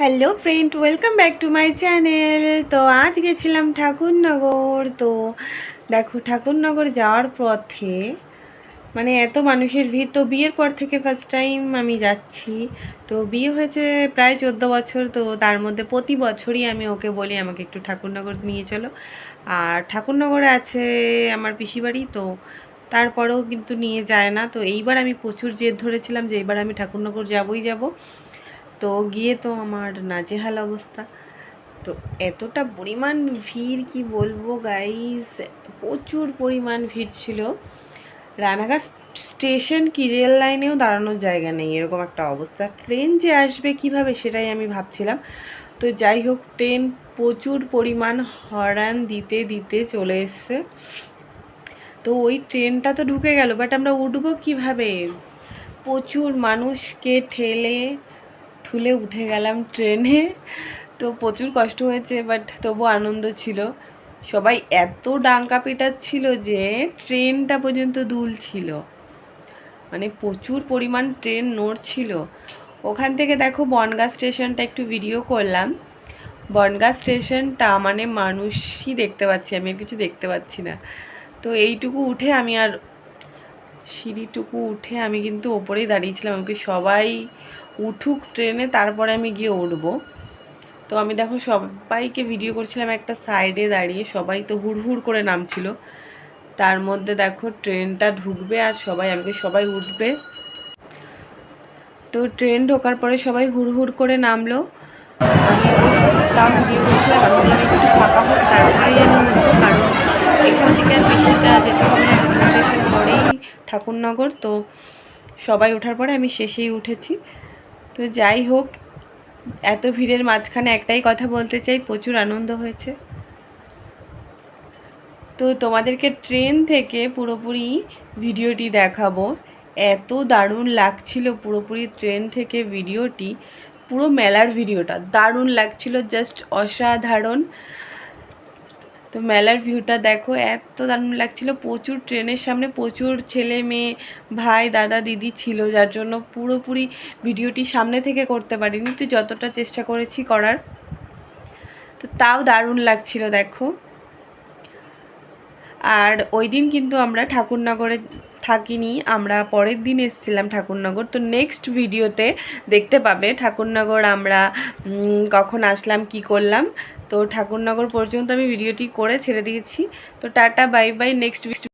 Hello friend, welcome back to my channel. তো আজ গেছিলাম ঠাকুরনগর। তো দেখো, ঠাকুরনগর যাওয়ার পথে মানে এত মানুষের ভিড়। তো বিয়ের পর থেকে ফার্স্ট টাইম আমি যাচ্ছি। তো বিয়ে হয়েছে প্রায় চোদ্দ বছর। তো তার মধ্যে প্রতি বছরই আমি ওকে বলি, আমাকে একটু ঠাকুরনগর নিয়ে চলো। আর ঠাকুরনগরে আছে আমার পিসি বাড়ি তো তারপরেও কিন্তু নিয়ে যায় না। তো এইবার আমি প্রচুর জেদ ধরেছিলাম যে এইবার আমি ঠাকুরনগর যাবই যাব। তো গিয়ে তো আমার নাজেহাল অবস্থা। তো এতটা পরিমাণ ভিড়, কি বলব গাইস প্রচুর পরিমাণ ভিড় ছিল। রানাঘাট স্টেশন কি রেল লাইনেও দাঁড়ানোর জায়গা নেই, এরকম একটা অবস্থা। ট্রেন যে আসবে কীভাবে সেটাই আমি ভাবছিলাম। তো যাই হোক ট্রেন প্রচুর পরিমাণ হরান দিতে দিতে চলে এসছে। তো ওই ট্রেনটা তো ঢুকে গেল বাট আমরা উঠবো কীভাবে? প্রচুর মানুষকে ঠেলে ঠুলে উঠে গেলাম ট্রেনে। তো প্রচুর কষ্ট হয়েছে বাট তবু আনন্দ ছিল। সবাই এত ডাঙ্কা পেটাচ্ছিল যে ট্রেনটা পর্যন্ত দুল ছিল মানে প্রচুর পরিমাণ ট্রেন নড়ছিল। ওখান থেকে দেখো বনগাঁ স্টেশনটা একটু ভিডিও করলাম। বনগাঁ স্টেশনটা মানে মানুষই দেখতে পাচ্ছি, আমি কিছু দেখতে পাচ্ছি না। তো এইটুকু উঠে আমি আর সিঁড়িটুকু উঠে আমি কিন্তু ওপরেই দাঁড়িয়েছিলাম আমাকে সবাই উঠুক ট্রেনে, তারপরে আমি গিয়ে উঠবো। তো আমি দেখো সবাইকে ভিডিও করছিলাম একটা সাইডে দাঁড়িয়ে, সবাই তো হুড়হুড় করে নামছিল। তার মধ্যে দেখো ট্রেনটা ঢুকবে আর সবাই আমাকে সবাই উঠবে। তো ট্রেন ঢোকার পরে সবাই হুড়হুড় করে নামলো। আমি ভিডিও করছিলাম আমি একটু ফাঁকা হোক, তারপরেই আমি উঠবো। কারণ এখান থেকে আর বেশিটা যেতে হবে না স্টেশন পরেই ঠাকুরনগর। তো সবাই ওঠার পরে আমি শেষেই উঠেছি। তো যাই হোক, এত ভিড়ের মাঝখানে একটাই কথা বলতে চাই, প্রচুর আনন্দ হয়েছে। তো তোমাদেরকে ট্রেন থেকে পুরোপুরি ভিডিওটি দেখাবো। এত দারুণ লাগছিল পুরোপুরি ট্রেন থেকে ভিডিওটি, পুরো মেলার ভিডিওটা। দারুণ লাগছিল জাস্ট অসাধারণ। তো মেলার ভিউটা দেখো, এত দারুণ লাগছিল। প্রচুর ট্রেনের সামনে প্রচুর ছেলে মেয়ে, ভাই, দাদা, দিদি ছিল, যার জন্য পুরোপুরি ভিডিওটি সামনে থেকে করতে পারিনি। তো যতটা চেষ্টা করেছি করার, তো তাও দারুণ লাগছিল, দেখো। আর ওই দিন কিন্তু আমরা ঠাকুরনগরে থাকিনি, আমরা পরের দিন এসেছিলাম ঠাকুরনগর। তো নেক্সট ভিডিওতে দেখতে পাবে, ঠাকুরনগর আমরা কখন আসলাম, কি করলাম। তো ঠাকুরনগর পর্যন্ত আমি ভিডিওটি করে ছেড়ে দিয়েছি। তো টাটা বাই বাই নেক্সট